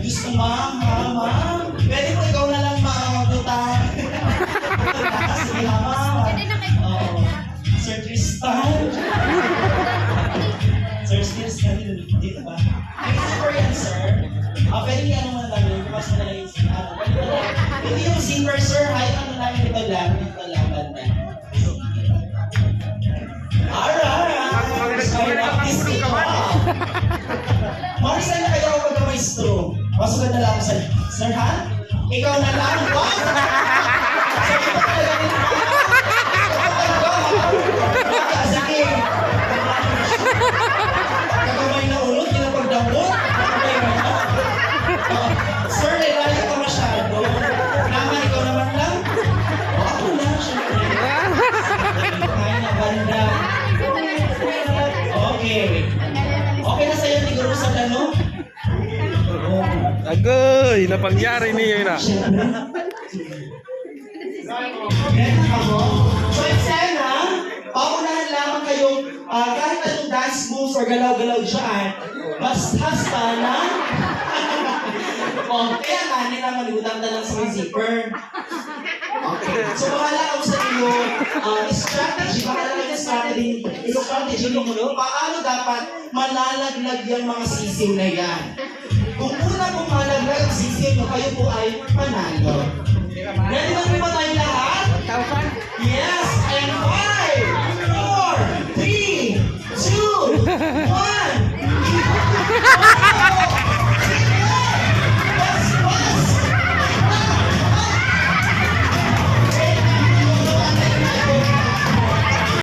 Diyos ko, ma'am, ma'am, ma'am. Pwede po ikaw na lang makakagutang. Sige, ma'am. Oo. Sir Tristan. Dito ba? Kasi for yan, sir. Ah, pwede niya ano man lang yun. Bukas na lang yung ano. pwede lang. Hindi yung zipper, sir. Hayaan ano yung ito lang. Ito lang, banda. Alright. Ay, artistic ka ba? Marisa na kayo ako pagka-maestro. Pasukan na lang ako sa... Sir, ha? Ikaw na lang. Wow! Na siguro sa? Oo. Agoy, napangyari niyo mo? So, eksena, paunahan lamang kayong ah, kahit anong dance moves or galaw-galaw dyan, basta na Oh, kaya nga, nila na lang sa may zipper. Okay. So, bahala ako sa iyo. Uh, strategy, bahala sa strategy. Yung strategy mo no? Paano dapat malalaglag yung mga sisiw na yan? Kung una pong malaglag ang sisiw nyo, kayo po ay panalo. Ready ba po ba tayo lahat? Yes! And five, four, three, two,